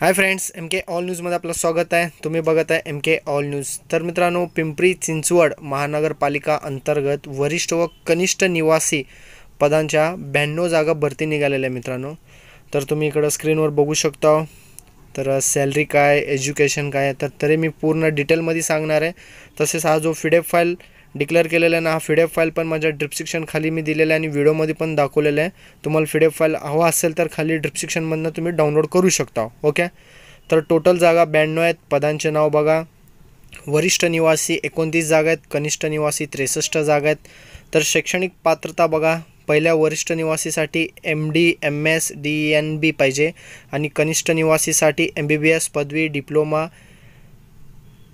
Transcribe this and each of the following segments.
Hi friends M K all न्यूजमध्ये आपलं स्वागत आहे. तुम्ही बघत आहे एम के ऑल न्यूज तर मित्रांनो पिंपरी चिंचवड महानगरपालिका अंतर्गत वरिष्ठ व कनिष्ठ निवासी पदांच्या ब्याण्णव जागा भरती निघालेल्या आहे मित्रांनो. तर तुम्ही इकडं स्क्रीनवर बघू शकता. तर सॅलरी काय एज्युकेशन काय तर तरी मी पूर्ण डिटेलमध्ये सांगणार आहे. तसेच हा जो फिडेप फाईल डिक्लेअर केलेलं आहे ना हा फिडेप फाईल पण माझ्या डिस्क्रिप्शन खाली मी दिलेला आहे आणि व्हिडिओमध्ये पण दाखवलेलं आहे. तुम्हाला फिडेप फाईल हवा असेल तर खाली ड्रिप्सिक्शनमधनं तुम्ही डाउनलोड करू शकता ओके तर टोटल जागा ब्याण्णव आहेत पदांचे नाव बघा. वरिष्ठ निवासी एकोणतीस जागा आहेत कनिष्ठ निवासी त्रेसष्ट जागा आहेत. तर शैक्षणिक पात्रता बघा पहिल्या वरिष्ठ निवासीसाठी M D M S D N B पाहिजे आणि कनिष्ठ निवासीसाठी एम बी बी एस पदवी डिप्लोमा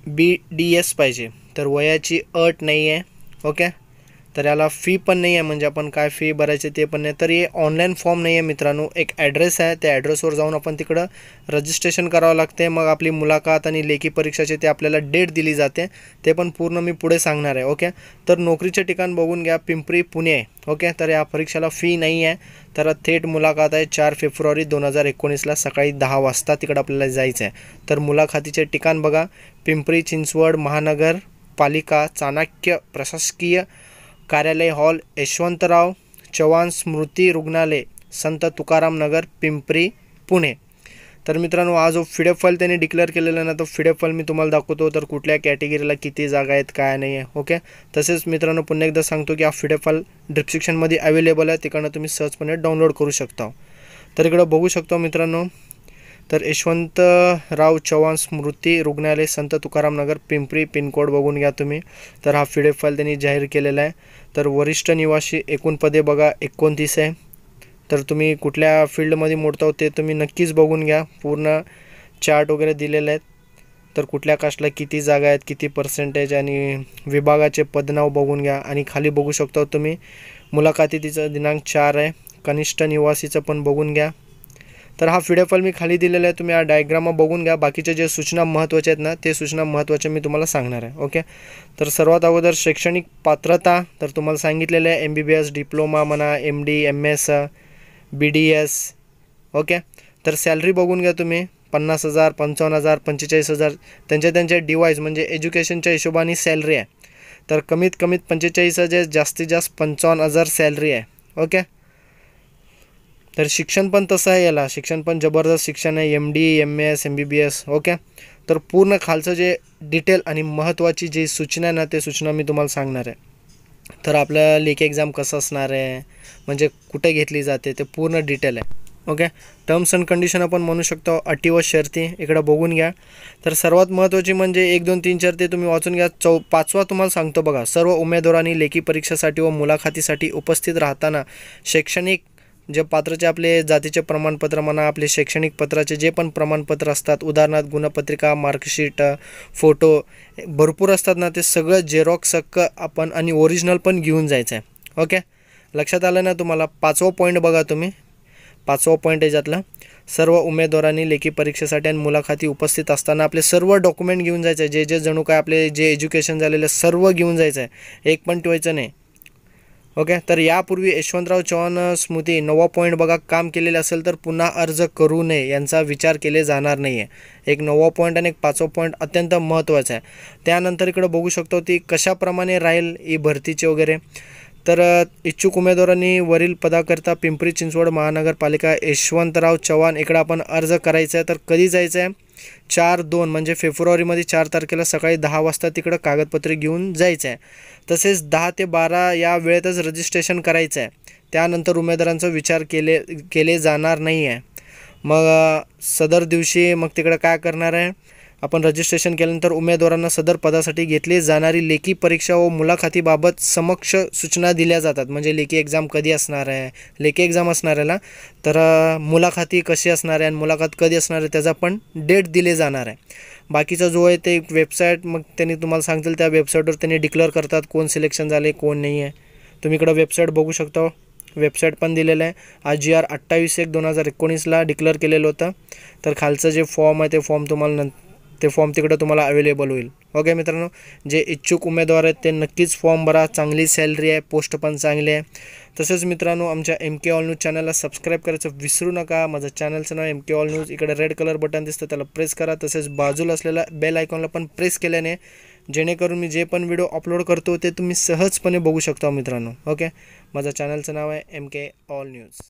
बी डी एस पाहिजे. तर वयाची अट नाही आहे ओके? तर याला फी पण नाही आहे म्हणजे आपण काय फी भरायची ते पण नाही. तर हे ऑनलाईन फॉर्म नाही आहे मित्रांनो. एक ॲड्रेस आहे त्या ॲड्रेसवर जाऊन आपण तिकडं रजिस्ट्रेशन करावं लागते. मग आपली मुलाखत आणि लेखी परीक्षाची ते आपल्याला डेट दिली जाते. ते पण पूर्ण मी पुढे सांगणार आहे ओके? तर नोकरीचे ठिकाण बघून घ्या पिंपरी पुणे ओके? तर या परीक्षेला फी नाही आहे तर थेट मुलाखत आहे चार फेब्रुवारी दोन हजार एकोणीसला सकाळी दहा वाजता तिकडं आपल्याला जायचं आहे तर मुलाखतीचे ठिकाण बघा पिंपरी चिंचवड महानगर पालिका चाणक्य प्रशासकीय कार्यालय हॉल यशवंतराव चव्हाण स्मृती रुग्णालय संत तुकाराम नगर पिंपरी पुणे. तर मित्रांनो हा जो फिडेप फाईल त्यांनी डिक्लेअर केलेला ना तो फिडेप फाईल मी तुम्हाला दाखवतो. तर कुठल्या कॅटेगरीला किती जागा आहेत काय नाही आहे ओके तसेच मित्रांनो पुन्हा एकदा सांगतो की हा फिडेप फाईल डिस्क्रिप्शनमध्ये अवेलेबल आहे. तिकडनं तुम्ही सहजपणे डाउनलोड करू शकता. तर इकडं बघू शकतो मित्रांनो तर यशवंतराव चव्हाण स्मृती रुग्णालय संत तुकाराम नगर पिंपरी पिनकोड बघून घ्या तुम्ही. तर हा फिडेप फाईल त्यांनी जाहीर केलेला आहे. तर वरिष्ठ निवासी एकूण पदे बघा एकोणतीस आहे. तर तुम्ही कुठल्या फील्डमध्ये मोडता ते तुम्ही नक्कीच बघून घ्या. पूर्ण चार्ट वगैरे दिलेले आहेत. तर कुठल्या कास्टला किती जागा आहेत किती पर्सेंटेज आणि विभागाचे पदनाव बघून घ्या. आणि खाली बघू शकता तुम्ही मुलाखतीचं दिनांक चार आहे. कनिष्ठ निवासीचं पण बघून घ्या. तर हा फिडेफल मी खाली दिलेला आहे. तुम्ही हा डायग्राम बघून घ्या. बाकीच्या ज्या सूचना महत्त्वाच्या आहेत ना ते सूचना महत्त्वाच्या मी तुम्हाला सांगणार आहे. ओके तर सर्वात अगोदर शैक्षणिक पात्रता तर तुम्हाला सांगितलेलं आहे M B B S diploma म्हणा M D M S B D S okay तर सॅलरी बघून घ्या तुम्ही. पन्नास हजार पंचावन्न हजार पंचेचाळीस हजार. त्यांच्या त्यांच्या डिवाईस म्हणजे एज्युकेशनच्या हिशोबाने सॅलरी आहे. तर कमीत कमीत पंचेचाळीस हजार जास्तीत जास्त पंचावन्न हजार सॅलरी आहे. ओके तर शिक्षण पण तसं आहे याला. शिक्षण पण जबरदस्त शिक्षण आहे. M D M S M B B S okay तर पूर्ण खालचं जे डिटेल आणि महत्त्वाची जी सूचना आहे ना ते सूचना मी तुम्हाला सांगणार आहे. तर आपलं लेखी एक्झाम कसं असणार आहे? म्हणजे कुठे घेतली जाते? ते पूर्ण डिटेल आहे. ओके टर्म्स अँड कंडिशन आपण म्हणू शकतो अटी व शर्ती. इकडं बघून घ्या. तर सर्वात महत्त्वाची म्हणजे एक दोन तीन चार ते तुम्ही वाचून घ्या. चौ पाचवा तुम्हाला सांगतो बघा. सर्व उमेदवारांनी लेखी परीक्षेसाठी व मुलाखतीसाठी उपस्थित राहताना शैक्षणिक जे पात्रचे आपले जातीचे प्रमाणपत्र म्हणा आपले शैक्षणिक पत्राचे जे पण प्रमाणपत्र असतात उदाहरणार्थ गुणपत्रिका मार्कशीट फोटो भरपूर असतात ना ते सगळं झेरॉक्स सक्क आपण आणि ओरिजिनल पण घेऊन जायचं आहे ओके? लक्षात आलं ना तुम्हाला? पाचवा पॉईंट बघा तुम्ही. पाचवा पॉईंट याच्यातला सर्व उमेदवारांनी लेखी परीक्षेसाठी आणि मुलाखती उपस्थित असताना आपले सर्व डॉक्युमेंट घेऊन जायचं आहे जे जे जणू काय आपले जे एज्युकेशन झालेलं सर्व घेऊन जायचं आहे एक पण ठेवायचं नाही. ओके? तर यापूर्वी यशवंतराव चव्हाण स्मृती नवा पॉईंट बघा काम केलेले असेल तर पुन्हा अर्ज करू नये यांचा विचार केले जाणार नाही आहे एक नवा पॉईंट आणि एक पाचवा पॉईंट अत्यंत महत्त्वाचा आहे. त्यानंतर इकडं बघू शकतो ती कशाप्रमाणे राहील ही भरतीचे वगैरे. तर इच्छुक उमेदवारांनी वरील पदाकरता पिंपरी चिंचवड महानगरपालिका यशवंतराव चव्हाण इकडं आपण अर्ज करायचा आहे. तर कधी जायचं आहे चार दोन म्हणजे फेब्रुवारीमध्ये चार तारखेला सकाळी दहा वाजता तिकडं कागदपत्रे घेऊन जायचं आहे तसेच दहा ते बारा या वेळेतच रजिस्ट्रेशन करायचं आहे त्यानंतर उमेदवारांचा विचार केले केले जाणार नाही आहे मग सदर दिवशी मग तिकडं काय करणार आहे? आपण रजिस्ट्रेशन केल्यानंतर उमेदवारांना सदर पदासाठी घेतली जाणारी लेखी परीक्षा व मुलाखतीबाबत समक्ष सूचना दिल्या जातात. म्हणजे लेखी एक्झाम कधी असणार आहे? लेखी एक्झाम असणार आहे ना तर मुलाखती कशी असणार आहे आणि मुलाखत कधी असणार आहे त्याचा पण डेट दिले जाणार आहे. बाकीचा जो आहे ते वेबसाईट मग त्यांनी तुम्हाला सांगतील त्या वेबसाईटवर त्यांनी डिक्लेअर करतात कोण सिलेक्शन झाले कोण नाही आहे. तुम्ही इकडं वेबसाईट बघू शकता हो. वेबसाईट पण दिलेलं आहे. आज जी आर अठ्ठावीस एक दोन हजार एकोणीसला डिक्लेअर केलेलं होतं. तर खालचं जे फॉर्म आहे ते फॉर्म तुम्हाला न ते फॉर्म तिकडं तुम्हाला अवेलेबल होईल. ओके मित्रांनो? जे इच्छुक उमेदवार आहेत ते नक्कीच फॉर्म भरा. चांगली सॅलरी आहे पोस्ट पण चांगली आहे. तसेच मित्रांनो आमच्या एम के ऑल न्यूज चॅनलला सबस्क्राईब करायचं विसरू नका. माझं चॅनलचं नाव एम के ऑल न्यूज इकडे रेड कलर बटन दिसतं त्याला प्रेस करा. तसेच बाजूला असलेल्या बेल आयकॉनला पण प्रेस केल्याने जेणेकरून मी जे पण व्हिडिओ अपलोड करतो ते तुम्ही सहजपणे बघू शकता मित्रांनो. ओके माझं चॅनलचं नाव आहे एम के ऑल न्यूज